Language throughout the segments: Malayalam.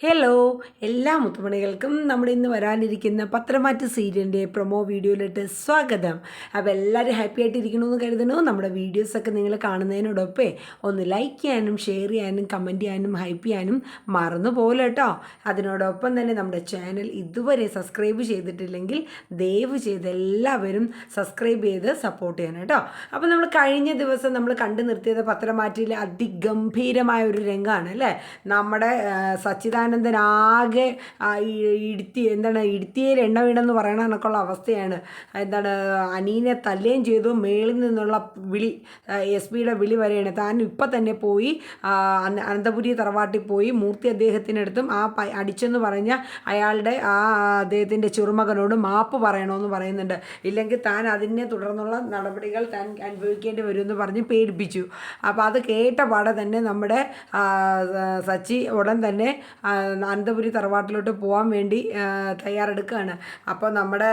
ഹലോ എല്ലാ മുത്തുമണികൾക്കും നമ്മുടെ ഇന്ന് വരാനിരിക്കുന്ന പത്രമാറ്റ് സീരിയലിന്റെ പ്രൊമോ വീഡിയോയിലിട്ട് സ്വാഗതം. അപ്പോൾ എല്ലാവരും ഹാപ്പി ആയിട്ടിരിക്കണമെന്ന് കരുതണു നമ്മുടെ വീഡിയോസൊക്കെ നിങ്ങൾ കാണുന്നതിനോടൊപ്പേ ഒന്ന് ലൈക്ക് ചെയ്യാനും ഷെയർ ചെയ്യാനും കമന്റ് ചെയ്യാനും ഹൈപ്പ് ചെയ്യാനും മറന്നു പോലെ കേട്ടോ. അതിനോടൊപ്പം തന്നെ നമ്മുടെ ചാനൽ ഇതുവരെ സബ്സ്ക്രൈബ് ചെയ്തിട്ടില്ലെങ്കിൽ ദയവ് ചെയ്ത് എല്ലാവരും സബ്സ്ക്രൈബ് ചെയ്ത് സപ്പോർട്ട് ചെയ്യണം കേട്ടോ. അപ്പോൾ നമ്മൾ കഴിഞ്ഞ ദിവസം നമ്മൾ കണ്ടു നിർത്തിയത് പത്രമാറ്റിലെ അതിഗംഭീരമായ ഒരു രംഗമാണ് അല്ലേ? നമ്മുടെ ആ, ഈ- ഇടുത്തി എന്താണ് ഇടുത്തിയിൽ എണ്ണ വീണെന്ന് പറയണ കണക്കുള്ള അവസ്ഥയാണ്. എന്താണ് അനീനെ തല്ലുകയും ചെയ്തു മേളിൽ നിന്നുള്ള വിളി എസ് പിയുടെ വിളി വരെയാണ്. താൻ ഇപ്പം തന്നെ പോയി അനന്തപുരി തറവാട്ടിൽ പോയി മൂർത്തി അദ്ദേഹത്തിനടുത്തും ആ അടിച്ചെന്ന് പറഞ്ഞ അയാളുടെ ആ അദ്ദേഹത്തിന്റെ ചെറുമകനോട് മാപ്പ് പറയണമെന്ന് പറയുന്നുണ്ട്. ഇല്ലെങ്കിൽ താൻ അതിനെ തുടർന്നുള്ള നടപടികൾ താൻ അനുഭവിക്കേണ്ടി വരുമെന്ന് പറഞ്ഞ് പേടിപ്പിച്ചു. അപ്പോൾ അത് കേട്ട പാടെ തന്നെ നമ്മുടെ സച്ചി ഉടൻ തന്നെ അനന്തപുരി തറവാട്ടിലോട്ട് പോകാൻ വേണ്ടി തയ്യാറെടുക്കുകയാണ് അപ്പോൾ നമ്മുടെ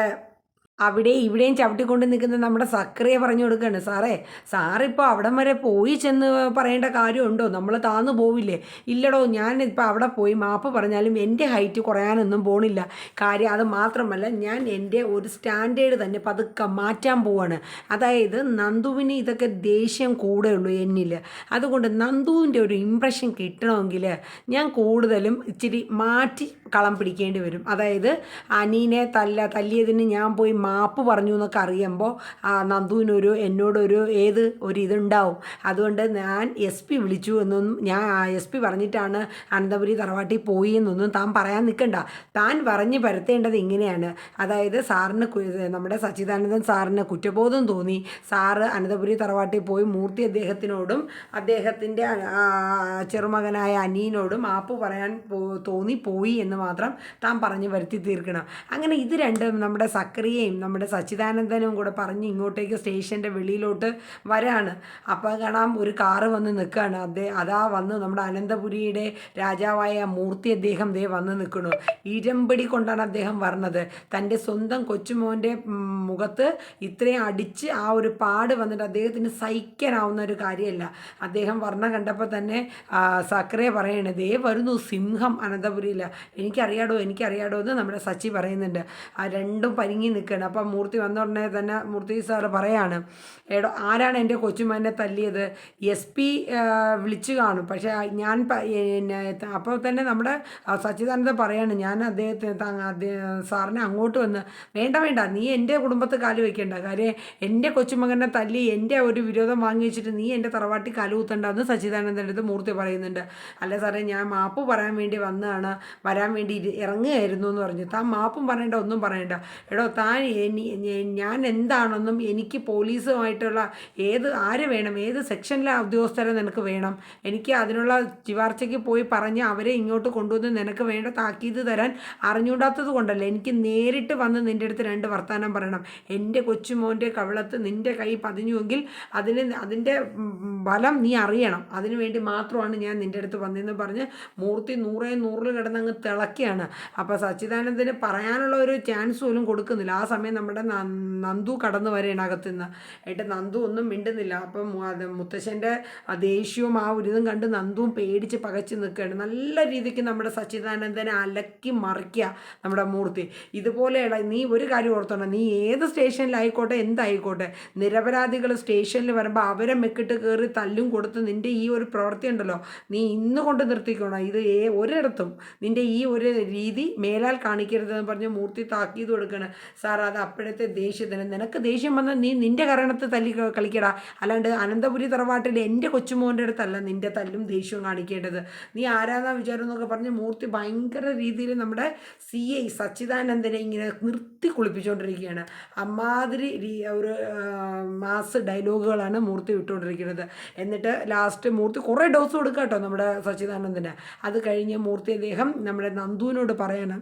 അവിടെ ഇവിടെയും ചവിട്ടിക്കൊണ്ട് നിൽക്കുന്ന നമ്മുടെ സക്രിയെ പറഞ്ഞു കൊടുക്കുകയാണ്. സാറേ സാറിപ്പോൾ അവിടം വരെ പോയി ചെന്ന് പറയേണ്ട കാര്യമുണ്ടോ? നമ്മൾ താന്നു പോവില്ലേ? ഇല്ലടോ ഞാൻ ഇപ്പോൾ അവിടെ പോയി മാപ്പ് പറഞ്ഞാലും എന്റെ ഹൈറ്റ് കുറയാനൊന്നും പോണില്ല. കാര്യം അത് മാത്രമല്ല ഞാൻ എന്റെ ഒരു സ്റ്റാൻഡേർഡ് തന്നെ പതുക്കെ മാറ്റാൻ പോവാണ്. അതായത് നന്ദുവിന് ഇതൊക്കെ ദേഷ്യം കൂടെ ഉള്ളൂ എന്നിൽ. അതുകൊണ്ട് നന്ദുവിന്റെ ഒരു ഇമ്പ്രഷൻ കിട്ടണമെങ്കിൽ ഞാൻ കൂടുതലും ഇച്ചിരി മാറ്റി കളം പിടിക്കേണ്ടി വരും. അതായത് അനീനെ തല്ല തല്ലിയതിന് ഞാൻ പോയി മാപ്പ് പറഞ്ഞു എന്നൊക്കെ അറിയുമ്പോൾ നന്ദുവിനൊരു എന്നോടൊരു ഏത് ഒരു ഇതുണ്ടാവും. അതുകൊണ്ട് ഞാൻ എസ് പി വിളിച്ചു എന്നൊന്നും ഞാൻ എസ് പി പറഞ്ഞിട്ടാണ് അനന്തപുരി തറവാട്ടിൽ പോയി എന്നൊന്നും താൻ പറയാൻ നിൽക്കണ്ട. താൻ പറഞ്ഞ് പരത്തേണ്ടത് ഇങ്ങനെയാണ്. അതായത് സാറിന് നമ്മുടെ സച്ചിദാനന്ദൻ സാറിന് കുറ്റബോധം തോന്നി. സാറ് അനന്തപുരി തറവാട്ടിൽ പോയി മൂർത്തി അദ്ദേഹത്തിനോടും അദ്ദേഹത്തിന്റെ ചെറുമകനായ അനിയനോടും മാപ്പ് പറയാൻ തോന്നി പോയി എന്ന് മാത്രം താൻ പറഞ്ഞ് വരുത്തി തീർക്കണം. അങ്ങനെ ഇത് രണ്ടും നമ്മുടെ സക്രിയയും നമ്മുടെ സച്ചിദാനന്ദനും കൂടെ പറഞ്ഞ് ഇങ്ങോട്ടേക്ക് സ്റ്റേഷന്റെ വെളിയിലോട്ട് വരാണ്. അപ്പോൾ കാണാം ഒരു കാറ് വന്ന് നിൽക്കുകയാണ്. അദ്ദേഹം അതാ വന്ന് നമ്മുടെ അനന്തപുരിയുടെ രാജാവായ മൂർത്തി അദ്ദേഹം ദേ വന്ന് നിൽക്കുന്നു. ഇരമ്പടി കൊണ്ടാണ് അദ്ദേഹം വരണത് തന്റെ സ്വന്തം കൊച്ചുമോന്റെ മുഖത്ത് ഇത്രയും അടിച്ച് ആ ഒരു പാട് വന്നിട്ട് അദ്ദേഹത്തിന് സഹിക്കാനാവുന്ന ഒരു കാര്യമല്ല. അദ്ദേഹം വർണം കണ്ടപ്പോൾ തന്നെ ആ, സക്രിയ പറയണേ ദേ വരുന്നു സിംഹം അനന്തപുരിയില്ല എനിക്കറിയാടോ എനിക്കറിയാടോ എന്ന് നമ്മുടെ സച്ചി പറയുന്നുണ്ട്. ആ രണ്ടും പരിങ്ങി നിൽക്കുകയാണ്. അപ്പം മൂർത്തി വന്ന ഉടനെ തന്നെ മൂർത്തി സാറ് പറയാണ് എടോ ആരാണ് എന്റെ കൊച്ചുമാനെ തല്ലിയത്? എസ് പി വിളിച്ചു കാണും. പക്ഷേ ഞാൻ അപ്പോൾ തന്നെ നമ്മുടെ സച്ചിദാനന്ദ പറയാണ് ഞാൻ അദ്ദേഹത്തിന് സാറിനെ അങ്ങോട്ട് വന്ന് വേണ്ട വേണ്ട നീ എന്റെ കുടുംബത്ത് കാൽ വയ്ക്കേണ്ട കാര്യം എന്റെ കൊച്ചുമകനെ തല്ലി എന്റെ ഒരു വിരോധം വാങ്ങി വെച്ചിട്ട് നീ എന്റെ തറവാട്ടി കാൽ കുത്തണ്ടെന്ന് സച്ചിദാനന്ദന്റെ അടുത്ത് മൂർത്തി പറയുന്നുണ്ട്. അല്ല സാറേ ഞാൻ മാപ്പ് പറയാൻ വേണ്ടി വന്നതാണ് വരാൻ വേണ്ടി ഇറങ്ങുകയായിരുന്നു എന്ന് പറഞ്ഞു. താൻ മാപ്പും പറയണ്ട ഒന്നും പറയണ്ട. എടോ താൻ ഞാൻ എന്താണെന്നും എനിക്ക് പോലീസുമായിട്ടുള്ള ഏത് ആര് വേണം ഏത് സെക്ഷനിലെ ഉദ്യോഗസ്ഥരെ നിനക്ക് വേണം? എനിക്ക് അതിനുള്ള ചിവാർച്ചയ്ക്ക് പോയി പറഞ്ഞ് അവരെ ഇങ്ങോട്ട് കൊണ്ടുവന്ന് നിനക്ക് വേണ്ട താക്കീത് തരാൻ അറിഞ്ഞൂടാത്തത് കൊണ്ടല്ല എനിക്ക് നേരിട്ട് വന്ന് നിന്റെ അടുത്ത് രണ്ട് വർത്തമാനം പറയണം. എന്റെ കൊച്ചുമോന്റെ കവിളത്ത് നിന്റെ കൈ പതിഞ്ഞുവെങ്കിൽ അതിന് അതിന്റെ ബലം നീ അറിയണം. അതിനു വേണ്ടി മാത്രമാണ് ഞാൻ നിന്റെ അടുത്ത് വന്നതെന്ന് പറഞ്ഞ് മൂർത്തി നൂറേ നൂറിൽ കിടന്നങ്ങ് തിളക്കുകയാണ് അപ്പോൾ സച്ചിദാനന്ദന് പറയാനുള്ള ഒരു ചാൻസ് പോലും കൊടുക്കുന്നില്ല. ആ സമയം നമ്മുടെ നന്ദു കടന്നു വരെയാണ് അകത്തുനിന്ന് ഏട്ട് നന്ദു ഒന്നും മിണ്ടുന്നില്ല. അപ്പം അത് മുത്തശ്ശന്റെ ആ ദേഷ്യവും ആ ഒരിതും കണ്ട് നന്ദുവും പേടിച്ച് പകച്ച് നിൽക്കുകയാണ്. നല്ല രീതിക്ക് നമ്മുടെ സച്ചിദാനന്ദനെ അലക്കി മറിക്കുക നമ്മുടെ മൂർത്തി. ഇതുപോലെയുള്ള നീ ഒരു കാര്യം ഓർത്തോണം. നീ ഏത് സ്റ്റേഷനിലായിക്കോട്ടെ എന്തായിക്കോട്ടെ നിരപരാധികൾ സ്റ്റേഷനിൽ വരുമ്പോൾ അവരെ മെക്കിട്ട് കയറി തല്ലും കൊടുത്ത് നിന്റെ ഈ ഒരു പ്രവൃത്തി ഉണ്ടല്ലോ നീ ഇന്ന് കൊണ്ട് നിർത്തിക്കണം. ഇത് ഏ ഒരിടത്തും നിന്റെ ഈ ഒരു രീതി മേലാൽ കാണിക്കരുതെന്ന് പറഞ്ഞ് മൂർത്തി താക്കീത് കൊടുക്കണം സാർ അത് അപ്പോഴത്തെ ദേഷ്യത്തിന് നിനക്ക് ദേഷ്യം വന്നാൽ നീ നിന്റെ കരണത്ത് തല്ലി കളിക്കടാ. അല്ലാണ്ട് അനന്തപുരി തറവാട്ടിൽ എന്റെ കൊച്ചുമോന്റെ അടുത്തല്ല നിന്റെ തല്ലും ദേഷ്യവും കാണിക്കേണ്ടത്. നീ ആരാന്നാ വിചാരം എന്നൊക്കെ പറഞ്ഞ് മൂർത്തി ഭയങ്കര രീതിയിൽ നമ്മുടെ സി ഐ സച്ചിദാനന്ദനെ ഇങ്ങനെ നിർത്തി കുളിപ്പിച്ചുകൊണ്ടിരിക്കുകയാണ് അമ്മാതിരി ഒരു മാസ് ഡയലോഗുകളാണ് മൂർത്തി വിട്ടുകൊണ്ടിരിക്കുന്നത്. എന്നിട്ട് ലാസ്റ്റ് മൂർത്തി കുറേ ഡോസ് കൊടുക്കുക കേട്ടോ നമ്മുടെ സച്ചിദാനന്ദന്. അത് കഴിഞ്ഞ് മൂർത്തി അദ്ദേഹം നമ്മുടെ നന്ദുവിനോട് പറയണം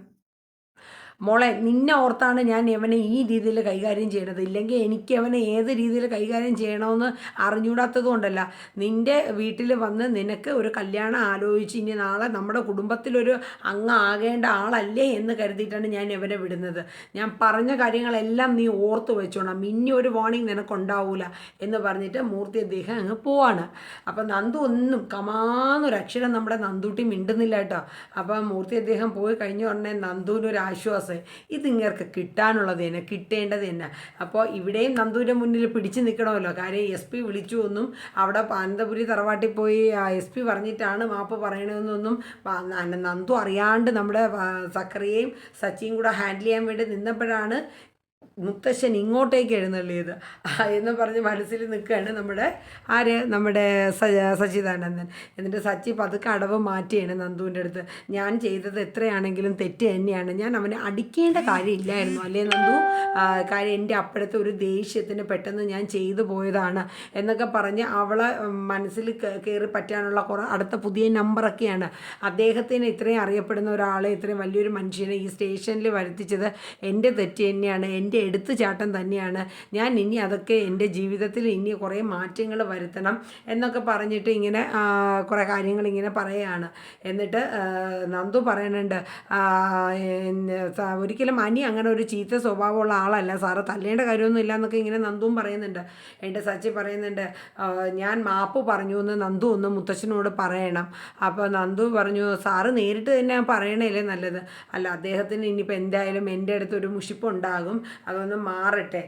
മോളെ നിന്നെ ഓർത്താണ് ഞാൻ അവനെ ഈ രീതിയിൽ കൈകാര്യം ചെയ്യണത്. ഇല്ലെങ്കിൽ എനിക്ക് അവനെ ഏത് രീതിയിൽ കൈകാര്യം ചെയ്യണമെന്ന് അറിഞ്ഞൂടാത്തത് കൊണ്ടല്ല. നിന്റെ വീട്ടിൽ വന്ന് നിനക്ക് ഒരു കല്യാണം ആലോചിച്ച് ഇനി നാളെ നമ്മുടെ കുടുംബത്തിലൊരു അംഗമാകേണ്ട ആളല്ലേ എന്ന് കരുതിയിട്ടാണ് ഞാൻ ഇവനെ വിടുന്നത്. ഞാൻ പറഞ്ഞ കാര്യങ്ങളെല്ലാം നീ ഓർത്ത് വെച്ചോണം. ഇനി ഒരു വാണിംഗ് നിനക്കുണ്ടാവൂല എന്ന് പറഞ്ഞിട്ട് മൂർത്തി അദ്ദേഹം അങ്ങ് പോവാണ്. അപ്പം നന്ദു ഒന്നും കമാന്നൊരു അക്ഷരം നമ്മുടെ നന്ദൂട്ടി മിണ്ടുന്നില്ല കേട്ടോ. അപ്പം മൂർത്തി അദ്ദേഹം പോയി കഴിഞ്ഞ ഉടനെ നന്ദുവിനൊരു ആശ്വാസം ഇതിങ്ങർക്ക് കിട്ടാനുള്ളത് തന്നെ കിട്ടേണ്ടത് തന്നെ. അപ്പോൾ ഇവിടെയും നന്ദുവിന്റെ മുന്നിൽ പിടിച്ചു നിൽക്കണമല്ലോ കാര്യം എസ് പി വിളിച്ചു ഒന്നും അവിടെ അനന്തപുരി തറവാട്ടിൽ പോയി എസ് പി പറഞ്ഞിട്ടാണ് മാപ്പ് പറയണമെന്നൊന്നും നന്ദു അറിയാണ്ട് നമ്മുടെ സക്കറിയെയും സച്ചിയും കൂടെ ഹാൻഡിൽ ചെയ്യാൻ വേണ്ടി നിന്നപ്പോഴാണ് മുത്തശ്ശൻ ഇങ്ങോട്ടേക്ക് എഴുന്നള്ളിയത്. എന്ന് പറഞ്ഞ് മനസ്സിൽ നിൽക്കുകയാണ് നമ്മുടെ ആര്? നമ്മുടെ സച്ചിദാനന്ദൻ. എന്നിട്ട് സച്ചി പതുക്കെ അടവ് മാറ്റിയാണ് നന്ദുവിന്റെ അടുത്ത്. ഞാൻ ചെയ്തത് എത്രയാണെങ്കിലും തെറ്റ് തന്നെയാണ്. ഞാൻ അവനെ അടിക്കേണ്ട കാര്യമില്ലായിരുന്നു അല്ലേ നന്ദു? കാര്യം എന്റെ അപ്പോഴത്തെ ഒരു ദേഷ്യത്തിന് പെട്ടെന്ന് ഞാൻ ചെയ്തു പോയതാണ് എന്നൊക്കെ പറഞ്ഞ് അവളെ മനസ്സിൽ കയറി പറ്റാനുള്ള കുറേ അടുത്ത പുതിയ നമ്പറൊക്കെയാണ്. അദ്ദേഹത്തിന് ഇത്രയും അറിയപ്പെടുന്ന ഒരാളെ ഇത്രയും വലിയൊരു മനുഷ്യനെ ഈ സ്റ്റേഷനിൽ വരുത്തിച്ചത് എന്റെ തെറ്റ് തന്നെയാണ്. എന്റെ എടുത്തുചാട്ടം തന്നെയാണ്. ഞാൻ ഇനി അതൊക്കെ എന്റെ ജീവിതത്തിൽ ഇനി കുറേ മാറ്റങ്ങൾ വരുത്തണം എന്നൊക്കെ പറഞ്ഞിട്ട് ഇങ്ങനെ കുറേ കാര്യങ്ങൾ ഇങ്ങനെ പറയുകയാണ്. എന്നിട്ട് നന്ദു പറയുന്നുണ്ട് ഒരിക്കലും അനി അങ്ങനെ ഒരു ചീത്ത സ്വഭാവമുള്ള ആളല്ല. സാറ് തല്ലേണ്ട കാര്യമൊന്നും ഇല്ല എന്നൊക്കെ ഇങ്ങനെ നന്ദുവും പറയുന്നുണ്ട്. എന്റെ സച്ചി പറയുന്നുണ്ട് ഞാൻ മാപ്പ് പറഞ്ഞു എന്ന് നന്ദു ഒന്ന് മുത്തച്ഛനോട് പറയണം. അപ്പോൾ നന്ദു പറഞ്ഞു സാറ് നേരിട്ട് തന്നെ പറയണല്ലേ നല്ലത്? അല്ല അദ്ദേഹത്തിന് ഇനിയിപ്പോൾ എന്തായാലും എന്റെ അടുത്തൊരു മുഷിപ്പുണ്ടാകും. അതൊന്ന് മാറട്ടെ.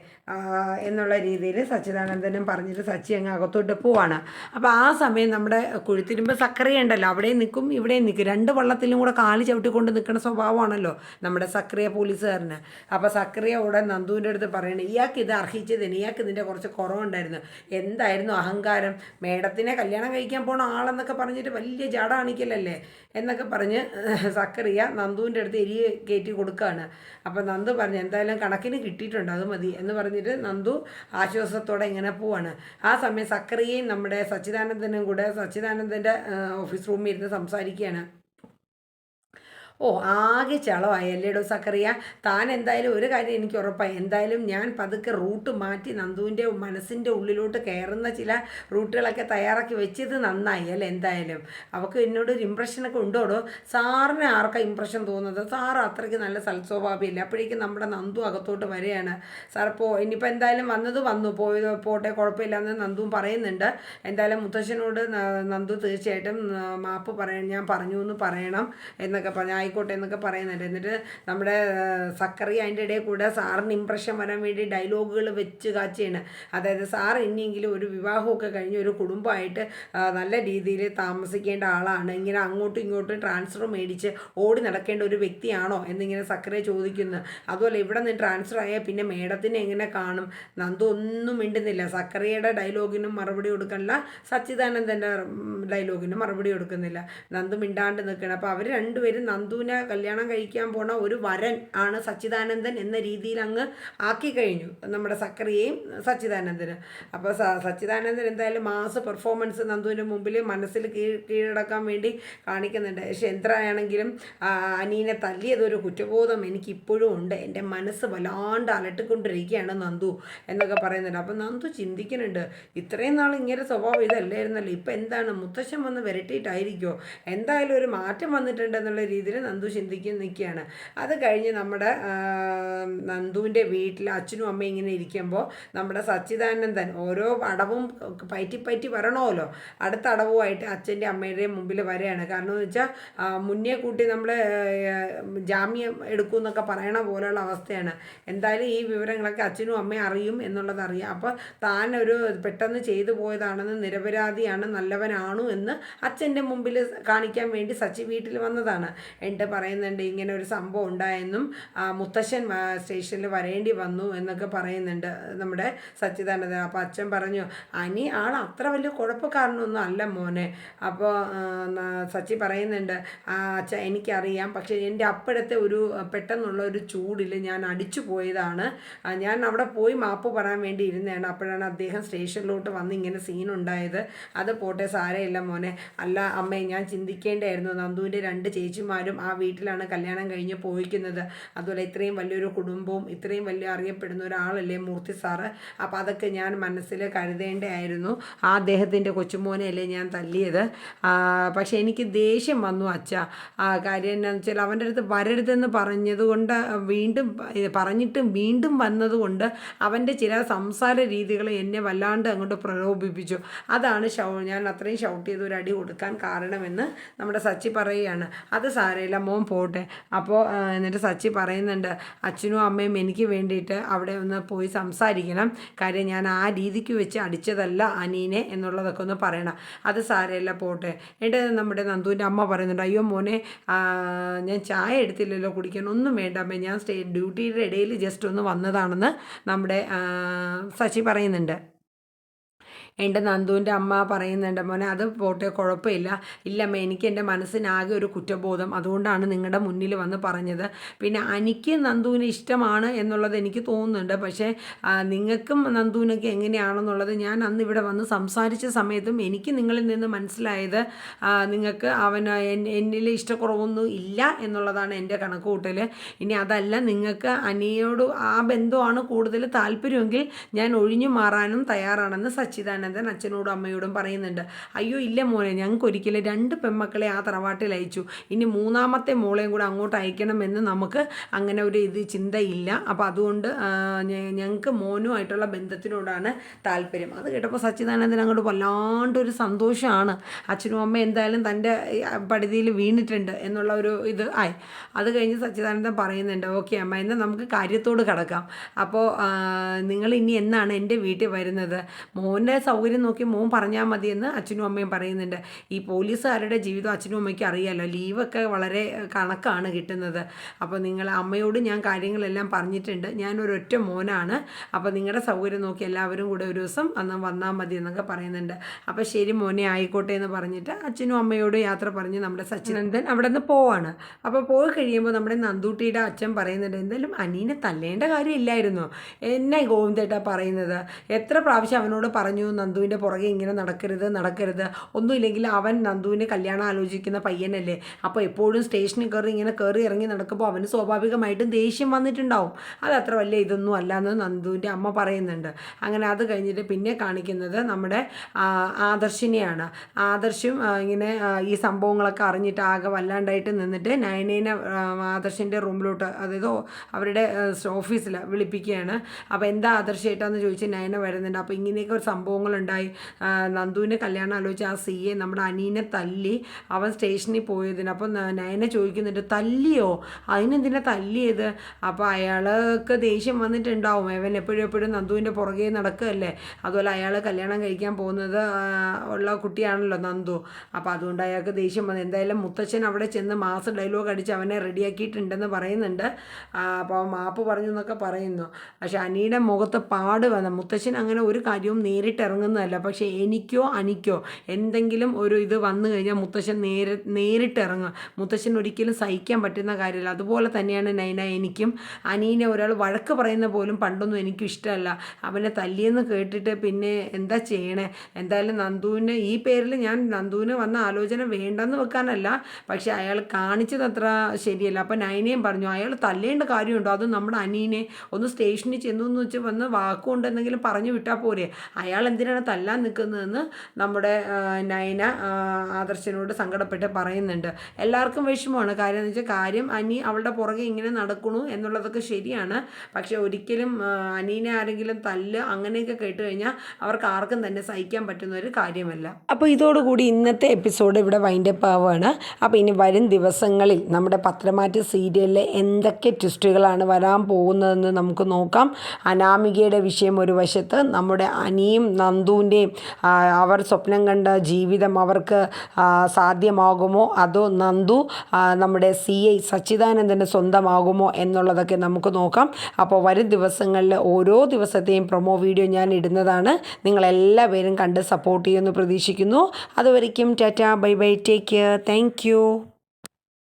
എന്നുള്ള രീതിയിൽ സച്ചിദാനന്ദനും പറഞ്ഞിട്ട് സച്ചി അങ്ങ് അകത്തോട്ട് പോവാണ്. അപ്പോൾ ആ സമയം നമ്മുടെ കുഴിത്തിരുമ്പ് സക്കറിയ ഉണ്ടല്ലോ അവിടെയും നിൽക്കും ഇവിടെയും നിൽക്കും. രണ്ട് വള്ളത്തിലും കൂടെ കാൽ ചവിട്ടിക്കൊണ്ട് നിൽക്കുന്ന സ്വഭാവമാണല്ലോ നമ്മുടെ സക്രിയ പോലീസുകാരന്. അപ്പോൾ സക്രിയ ഉടൻ നന്ദുവിന്റെ അടുത്ത് പറയണേ ഇയാൾക്ക് ഇത് അർഹിച്ചതിന് ഇയാൾക്ക് ഇതിന്റെ കുറച്ച് കുറവുണ്ടായിരുന്നു. എന്തായിരുന്നു അഹങ്കാരം? മേഡത്തിനെ കല്യാണം കഴിക്കാൻ പോണ ആളെന്നൊക്കെ പറഞ്ഞിട്ട് വലിയ ജാട കാണിക്കലല്ലേ എന്നൊക്കെ പറഞ്ഞ് സക്കറിയ നന്ദുവിന്റെ അടുത്ത് എരി കയറ്റി കൊടുക്കുകയാണ് അപ്പോൾ നന്ദു പറഞ്ഞു എന്തായാലും കണക്കിന് കിട്ടിയിട്ടുണ്ട് അത് മതി എന്ന് പറഞ്ഞിട്ട് നന്ദു ആശ്വാസത്തോടെ ഇങ്ങനെ പോവാണ്. ആ സമയം സക്കറിയയും നമ്മുടെ സച്ചിദാനന്ദനും കൂടെ സച്ചിദാനന്ദന്റെ ഓഫീസ് റൂമിൽ ഇരുന്ന് സംസാരിക്കുകയാണ്. ഓ ആകെ ചളമായി അല്ലേടോ സക്കറിയ താൻ എന്തായാലും ഒരു കാര്യം എനിക്ക് ഉറപ്പായി. എന്തായാലും ഞാൻ പതുക്കെ റൂട്ട് മാറ്റി നന്ദുവിന്റെ മനസ്സിന്റെ ഉള്ളിലോട്ട് കയറുന്ന ചില റൂട്ടുകളൊക്കെ തയ്യാറാക്കി വെച്ചത് നന്നായി അല്ലേ എന്തായാലും? അവൾക്ക് എന്നോട് ഒരു ഇമ്പ്രഷനൊക്കെ ഉണ്ടോടോ സാറിന് ആർക്കാ ഇമ്പ്രഷൻ തോന്നുന്നത്? സാർ അത്രയ്ക്ക് നല്ല സൽസ്വഭാവമില്ല അപ്പോഴേക്കും നമ്മുടെ നന്ദു അകത്തോട്ട് വരികയാണ്. സാർ പോ ഇനിയിപ്പോൾ എന്തായാലും വന്നത് വന്നു. പോയത് പോട്ടെ കുഴപ്പമില്ലെന്ന് നന്ദുവും പറയുന്നുണ്ട്. എന്തായാലും മുത്തശ്ശനോട് നന്ദു തീർച്ചയായിട്ടും മാപ്പ് പറയണം ഞാൻ പറഞ്ഞു എന്ന് പറയണം എന്നൊക്കെ പറഞ്ഞു. ആയിക്കോട്ടെ എന്നൊക്കെ പറയുന്നുണ്ട്. എന്നിട്ട് നമ്മുടെ സക്കറി അതിന്റെ ഇടയിൽ കൂടെ സാറിന് ഇമ്പ്രഷൻ വരാൻ വേണ്ടി ഡയലോഗുകൾ വെച്ച് കാച്ചിയാണ്. അതായത് സാർ ഇനിയെങ്കിലും ഒരു വിവാഹമൊക്കെ കഴിഞ്ഞ് ഒരു കുടുംബമായിട്ട് നല്ല രീതിയിൽ താമസിക്കേണ്ട ആളാണ്. ഇങ്ങനെ അങ്ങോട്ടും ഇങ്ങോട്ടും ട്രാൻസ്ഫർ മേടിച്ച് ഓടി നടക്കേണ്ട ഒരു വ്യക്തിയാണോ എന്നിങ്ങനെ സക്കറിയെ ചോദിക്കുന്നു. അതുപോലെ ഇവിടെ നിന്ന് ട്രാൻസ്ഫർ ആയാൽ പിന്നെ മേഡത്തിനെ എങ്ങനെ കാണും? നന്ദു ഒന്നും മിണ്ടുന്നില്ല. സക്കറിയുടെ ഡയലോഗിനും മറുപടി കൊടുക്കണില്ല സച്ചിദാനന്ദന്റെ ഡയലോഗിനും മറുപടി കൊടുക്കുന്നില്ല. നന്ദു മിണ്ടാണ്ട് നിൽക്കണം അപ്പോൾ അവർ രണ്ടുപേരും നന്ദുവിനെ കല്യാണം കഴിക്കാൻ പോണ ഒരു വരൻ ആണ് സച്ചിദാനന്ദൻ എന്ന രീതിയിൽ അങ്ങ് ആക്കി കഴിഞ്ഞു നമ്മുടെ സക്കറിയെയും സച്ചിദാനന്ദന്. അപ്പോൾ സച്ചിദാനന്ദൻ എന്തായാലും മാസ് പെർഫോമൻസ് നന്ദുവിന്റെ മുമ്പിൽ മനസ്സിൽ കീഴ് കീഴടക്കാൻ വേണ്ടി കാണിക്കുന്നുണ്ട്. പക്ഷെ എന്ത്രയാണെങ്കിലും അനീനെ തല്ലിയതൊരു കുറ്റബോധം എനിക്ക് ഇപ്പോഴും ഉണ്ട്. എന്റെ മനസ്സ് വല്ലാണ്ട് അലട്ടിക്കൊണ്ടിരിക്കുകയാണ് നന്ദു എന്നൊക്കെ പറയുന്നുണ്ട്. അപ്പം നന്ദു ചിന്തിക്കുന്നുണ്ട് ഇത്രയും നാൾ ഇങ്ങനെ സ്വഭാവം ഇതല്ലായിരുന്നല്ലോ. ഇപ്പം എന്താണ് മുത്തശ്ശൻ വന്ന് വരട്ടിയിട്ടായിരിക്കുമോ എന്തായാലും ഒരു മാറ്റം വന്നിട്ടുണ്ട് എന്നുള്ള രീതിയിൽ നന്ദു ചിന്തിക്കുന്ന നിൽക്കുകയാണ് അത് കഴിഞ്ഞ് നമ്മുടെ നന്ദുവിന്റെ വീട്ടിൽ അച്ഛനും അമ്മയും ഇങ്ങനെ ഇരിക്കുമ്പോൾ നമ്മുടെ സച്ചിദാനന്ദൻ ഓരോ അടവും പയറ്റി പയറ്റി വരണമല്ലോ. അടുത്ത അടവുമായിട്ട് അച്ഛന്റെ അമ്മയുടെയും മുമ്പിൽ വരെയാണ്. കാരണം എന്ന് വെച്ചാൽ മുന്നേ കൂട്ടി നമ്മൾ ജാമ്യം എടുക്കും എന്നൊക്കെ പറയണ പോലെയുള്ള അവസ്ഥയാണ്. എന്തായാലും ഈ വിവരങ്ങളൊക്കെ അച്ഛനും അമ്മയും അറിയും എന്നുള്ളത് അറിയാം. അപ്പോൾ താൻ ഒരു പെട്ടെന്ന് ചെയ്തു പോയതാണെന്ന് നിരപരാധിയാണ് നല്ലവനാണു എന്ന് അച്ഛന്റെ മുമ്പിൽ കാണിക്കാൻ വേണ്ടി സച്ചി വീട്ടിൽ വന്നതാണ്. എന്നിട്ട് പറയുന്നുണ്ട് ഇങ്ങനെ ഒരു സംഭവം ഉണ്ടായെന്നും മുത്തശ്ശൻ സ്റ്റേഷനിൽ വരേണ്ടി വന്നു എന്നൊക്കെ പറയുന്നുണ്ട് നമ്മുടെ സച്ചിദാനന്ദ അപ്പോൾ അച്ഛൻ പറഞ്ഞു അനി ആൾ അത്ര വലിയ കുഴപ്പക്കാരനൊന്നും അല്ല മോനെ. അപ്പോൾ സച്ചി പറയുന്നുണ്ട് "ആ, അച്ഛ എനിക്കറിയാം പക്ഷേ എന്റെ അപ്പോഴത്തെ ഒരു പെട്ടെന്നുള്ള ഒരു ചൂടിൽ ഞാൻ അടിച്ചു പോയതാണ്. ഞാൻ അവിടെ പോയി മാപ്പ് പറയാൻ വേണ്ടി ഇരുന്നതാണ്. അപ്പോഴാണ് അദ്ദേഹം സ്റ്റേഷനിലോട്ട് വന്ന് ഇങ്ങനെ സീൻ ഉണ്ടായത്. അത് പോട്ടെ സാരയില്ല മോനെ. അല്ല അമ്മേ ഞാൻ ചിന്തിക്കേണ്ടായിരുന്നു. നന്ദുവിന്റെ രണ്ട് ചേച്ചിമാരും എന്തായാലും ആ വീട്ടിലാണ് കല്യാണം കഴിഞ്ഞ് പോയിക്കുന്നത്. അതുപോലെ ഇത്രയും വലിയൊരു കുടുംബവും ഇത്രയും വലിയ അറിയപ്പെടുന്ന ഒരാളല്ലേ മൂർത്തി സാറ്? അപ്പോൾ അതൊക്കെ ഞാൻ മനസ്സിൽ കരുതേണ്ടതായിരുന്നു ആ അദ്ദേഹത്തിന്റെ കൊച്ചുമോനെയല്ലേ ഞാൻ തല്ലിയത്. പക്ഷേ എനിക്ക് ദേഷ്യം വന്നു അച്ഛ. കാര്യം എന്താണെന്ന് വെച്ചാൽ അവന്റെ അടുത്ത് വരരുതെന്ന് പറഞ്ഞതുകൊണ്ട് വീണ്ടും പറഞ്ഞിട്ടും വീണ്ടും വന്നതുകൊണ്ട് അവന്റെ ചില സംസാര രീതികൾ എന്നെ വല്ലാണ്ട് അങ്ങോട്ട് പ്രലോഭിപ്പിച്ചു. അതാണ് ഷൗ ഞാൻ അത്രയും ഷൗട്ട് ചെയ്ത് ഒരു അടി കൊടുക്കാൻ കാരണമെന്ന് നമ്മുടെ സച്ചി പറയുകയാണ്. അത് സാരമില്ല മോൻ പോട്ടെ. അപ്പോൾ എന്നിട്ട് സച്ചി പറയുന്നുണ്ട് അച്ഛനും അമ്മയും എനിക്ക് വേണ്ടിയിട്ട് അവിടെ ഒന്ന് പോയി സംസാരിക്കണം. കാര്യം ഞാൻ ആ രീതിക്ക് വെച്ച് അടിച്ചതല്ല അനീനെ എന്നുള്ളതൊക്കെ ഒന്ന് പറയണം. അത് സാരമില്ല പോട്ടെ. എന്നിട്ട് നമ്മുടെ നന്ദുവിന്റെ അമ്മ പറയുന്നുണ്ട് അയ്യോ മോനെ ഞാൻ ചായ എടുത്തില്ലല്ലോ കുടിക്കാൻ ഒന്നും വേണ്ട അമ്മേ. ഞാൻ സ്റ്റേ ഡ്യൂട്ടിയുടെ ഇടയിൽ ജസ്റ്റ് ഒന്ന് വന്നതാണെന്ന് നമ്മുടെ സച്ചി പറയുന്നുണ്ട്. എന്റെ നന്ദുവിന്റെ അമ്മ പറയുന്നുണ്ട് മോനെ അത് പോട്ടെ കുഴപ്പമില്ല. ഇല്ലമ്മ എനിക്ക് എന്റെ മനസ്സിനാകെ ഒരു കുറ്റബോധം. അതുകൊണ്ടാണ് നിങ്ങളുടെ മുന്നിൽ വന്ന് പറഞ്ഞത്. പിന്നെ എനിക്ക് നന്ദുവിന് ഇഷ്ടമാണ് എന്നുള്ളത് എനിക്ക് തോന്നുന്നുണ്ട്. പക്ഷേ നിങ്ങൾക്കും നന്ദുവിനൊക്കെ എങ്ങനെയാണെന്നുള്ളത് ഞാൻ അന്ന് ഇവിടെ വന്ന് സംസാരിച്ച സമയത്തും എനിക്ക് നിങ്ങളിൽ നിന്ന് മനസ്സിലായത് നിങ്ങൾക്ക് അവന് എൻ- എന്നിൽ ഇഷ്ടക്കുറവൊന്നും ഇല്ല എന്നുള്ളതാണ് എന്റെ കണക്കുകൂട്ടൽ. ഇനി അതല്ല നിങ്ങൾക്ക് അനിയോട് ആ ബന്ധമാണ് കൂടുതൽ താല്പര്യമെങ്കിൽ ഞാൻ ഒഴിഞ്ഞു മാറാനും തയ്യാറാണെന്ന് സച്ചിദാനന്ദൻ അച്ഛനോടും അമ്മയോടും പറയുന്നുണ്ട് അയ്യോ ഇല്ല മോനെ ഞങ്ങൾക്ക് ഒരിക്കലും രണ്ട് പെൺമക്കളെ ആ തറവാട്ടിൽ അയച്ചു. ഇനി മൂന്നാമത്തെ മോളെയും കൂടെ അങ്ങോട്ട് അയക്കണമെന്ന് നമുക്ക് അങ്ങനെ ഒരു ഇത് ചിന്തയില്ല. അപ്പോൾ അതുകൊണ്ട് ഞങ്ങൾക്ക് മോനുമായിട്ടുള്ള ബന്ധത്തിനോടാണ് താല്പര്യം. അത് കേട്ടപ്പോൾ സച്ചിദാനന്ദൻ അങ്ങോട്ട് വല്ലാണ്ടൊരു സന്തോഷമാണ് അച്ഛനും അമ്മ എന്തായാലും തന്റെ പടുതിയിൽ വീണിട്ടുണ്ട് എന്നുള്ള ഒരു ഇത് ആയി. അത് കഴിഞ്ഞ് സച്ചിദാനന്ദൻ പറയുന്നുണ്ട് ഓക്കെ അമ്മ എന്നാൽ നമുക്ക് കാര്യത്തോട് കിടക്കാം. അപ്പോൾ നിങ്ങൾ ഇനി എന്നാണ് എന്റെ വീട്ടിൽ വരുന്നത്? മോന്റെ സൗകര്യം നോക്കി മോൻ പറഞ്ഞാൽ മതിയെന്ന് അച്ഛനും അമ്മയും പറയുന്നുണ്ട്. ഈ പോലീസുകാരുടെ ജീവിതം അച്ഛനും അമ്മയ്ക്കും അറിയാമല്ലോ ലീവൊക്കെ വളരെ കണക്കാണ് കിട്ടുന്നത്. അപ്പോൾ നിങ്ങൾ അമ്മയോട് ഞാൻ കാര്യങ്ങളെല്ലാം പറഞ്ഞിട്ടുണ്ട്. ഞാൻ ഒരൊറ്റ മോനാണ്. അപ്പോൾ നിങ്ങളുടെ സൗകര്യം നോക്കി എല്ലാവരും കൂടെ ഒരു ദിവസം അന്ന് വന്നാൽ മതി എന്നൊക്കെ പറയുന്നുണ്ട്. അപ്പോൾ ശരി മോനെ ആയിക്കോട്ടെ എന്ന് പറഞ്ഞിട്ട് അച്ഛനും അമ്മയോടും യാത്ര പറഞ്ഞ് നമ്മുടെ സച്ചിനന്ദൻ അവിടെ നിന്ന് പോവാണ്. അപ്പോൾ പോയി കഴിയുമ്പോൾ നമ്മുടെ നന്ദൂട്ടിയുടെ അച്ഛൻ പറയുന്നുണ്ട് എന്തായാലും അനീനെ തല്ലേണ്ട കാര്യമില്ലായിരുന്നു. എന്നെ ഗോവിന്ദേട്ടാ പറയുന്നത്. എത്ര പ്രാവശ്യം അവനോട് പറഞ്ഞു നന്ദുവിന്റെ പുറകെ ഇങ്ങനെ നടക്കരുത് നടക്കരുത്. ഒന്നുമില്ലെങ്കിൽ അവൻ നന്ദുവിനെ കല്യാണം ആലോചിക്കുന്ന പയ്യനല്ലേ. അപ്പോൾ എപ്പോഴും സ്റ്റേഷനിൽ കയറി ഇങ്ങനെ കയറി ഇറങ്ങി നടക്കുമ്പോൾ അവന് സ്വാഭാവികമായിട്ടും ദേഷ്യം വന്നിട്ടുണ്ടാവും. അത് അത്ര വലിയ ഇതൊന്നും അല്ല എന്ന് നന്ദുവിന്റെ അമ്മ പറയുന്നുണ്ട്. അങ്ങനെ അത് കഴിഞ്ഞിട്ട് പിന്നെ കാണിക്കുന്നത് നമ്മുടെ ആദർശിനെയാണ്. ആദർശും ഇങ്ങനെ ഈ സംഭവങ്ങളൊക്കെ അറിഞ്ഞിട്ട് ആകെ വല്ലാണ്ടായിട്ട് നിന്നിട്ട് നയനേനെ ആദർശിന്റെ റൂമിലോട്ട് അതായത് അവരുടെ ഓഫീസിൽ വിളിപ്പിക്കുകയാണ്. അപ്പോൾ എന്താ ആദർശമായിട്ടാന്ന് ചോദിച്ച് നയന വരുന്നുണ്ട്. അപ്പോൾ ഇങ്ങനെയൊക്കെ ഒരു സംഭവങ്ങളുണ്ടായി ആ, നന്ദുവിനെ കല്യാണം ആലോചിച്ച് ആ സി എ നമ്മുടെ അനീനെ തല്ലി അവൻ സ്റ്റേഷനിൽ പോയതിന് അപ്പോൾ നയനെ ചോദിക്കുന്നുണ്ട് തല്ലിയോ? അതിനെന്തിനാ തല്ലിയത്? അപ്പോൾ അയാൾക്ക് ദേഷ്യം വന്നിട്ടുണ്ടാവും. അവൻ എപ്പോഴും എപ്പോഴും നന്ദുവിന്റെ പുറകെ നടക്കുകയല്ലേ? അതുപോലെ അയാൾ കല്യാണം കഴിക്കാൻ പോകുന്നത് ഉള്ള കുട്ടിയാണല്ലോ നന്ദു. അപ്പോൾ അതുകൊണ്ട് അയാൾക്ക് ദേഷ്യം വന്നു. എന്തായാലും മുത്തച്ഛൻ അവിടെ ചെന്ന് മാസ് ഡയലോഗ് അടിച്ച് അവനെ റെഡിയാക്കിയിട്ടുണ്ടെന്ന് പറയുന്നുണ്ട്. അപ്പോൾ മാപ്പ് പറഞ്ഞു എന്നൊക്കെ പറയുന്നു. പക്ഷെ അനിയുടെ മുഖത്ത് പാട് വന്ന. മുത്തച്ഛൻ അങ്ങനെ ഒരു കാര്യവും നേരിട്ട് ഇറങ്ങുന്നതല്ല പക്ഷേ എനിക്കോ അനിക്കോ എന്തെങ്കിലും ഒരു ഇത് വന്നു കഴിഞ്ഞാൽ മുത്തശ്ശൻ നേരി നേരിട്ട് ഇറങ്ങുക. മുത്തശ്ശൻ ഒരിക്കലും സഹിക്കാൻ പറ്റുന്ന കാര്യമില്ല. അതുപോലെ തന്നെയാണ് നൈന എനിക്കും. അനീനെ ഒരാൾ വഴക്ക് പറയുന്ന പോലും പണ്ടൊന്നും എനിക്കും ഇഷ്ടമല്ല. അവനെ തല്ലിയെന്ന് കേട്ടിട്ട് പിന്നെ എന്താ ചെയ്യണേ? എന്തായാലും നന്ദുവിന് ഈ പേരിൽ ഞാൻ നന്ദുവിന് വന്ന ആലോചന വേണ്ടെന്ന് വെക്കാനല്ല. പക്ഷേ അയാൾ കാണിച്ചത് അത്ര ശരിയല്ല. അപ്പം നൈനയും പറഞ്ഞു അയാൾ തല്ലേണ്ട കാര്യമുണ്ടോ? അത് നമ്മുടെ അനീനെ ഒന്ന് സ്റ്റേഷനിൽ ചെന്നു എന്ന് വെച്ച് വന്ന് വാക്കുകൊണ്ട് എന്തെങ്കിലും പറഞ്ഞു വിട്ടാൽ പോരെ. അയാൾ എന്തിനാണ് തല്ലാൻ നിൽക്കുന്നതെന്ന് നമ്മുടെ നയന ആദർശനോട് സങ്കടപ്പെട്ട് പറയുന്നുണ്ട്. എല്ലാവർക്കും വിഷമമാണ്. കാര്യം എന്ന് വെച്ചാൽ കാര്യം അനി അവളുടെ പുറകെ ഇങ്ങനെ നടക്കണു എന്നുള്ളതൊക്കെ ശരിയാണ്. പക്ഷെ ഒരിക്കലും അനീനെ ആരെങ്കിലും തല്ല് അങ്ങനെയൊക്കെ കേട്ട് കഴിഞ്ഞാൽ അവർക്ക് ആർക്കും തന്നെ സഹിക്കാൻ പറ്റുന്ന ഒരു കാര്യമല്ല. അപ്പോൾ ഇതോടുകൂടി ഇന്നത്തെ എപ്പിസോഡ് ഇവിടെ വൈൻഡപ്പ് ആവുകയാണ്. അപ്പോൾ ഇനി വരും ദിവസങ്ങളിൽ നമ്മുടെ പത്രമാറ്റ സീരിയലിലെ എന്തൊക്കെ ട്വിസ്റ്റുകളാണ് വരാൻ പോകുന്നതെന്ന് നമുക്ക് നോക്കാം. അനാമികയുടെ വിഷയം ഒരു വശത്ത് നമ്മുടെ അനിയും നന്ദുവിന്റെയും അവർ സ്വപ്നം കണ്ട ജീവിതം അവർക്ക് സാധ്യമാകുമോ? അതോ നന്ദു നമ്മുടെ സി ഐ സച്ചിദാനന്ദന് സ്വന്തമാകുമോ എന്നുള്ളതൊക്കെ നമുക്ക് നോക്കാം. അപ്പോൾ വരും ദിവസങ്ങളിൽ ഓരോ ദിവസത്തെയും പ്രൊമോ വീഡിയോ ഞാൻ ഇടുന്നതാണ്. നിങ്ങളെല്ലാവരും കണ്ട് സപ്പോർട്ട് ചെയ്യുമെന്ന് പ്രതീക്ഷിക്കുന്നു. അതുവരയ്ക്കും tata bye bye take care. Thank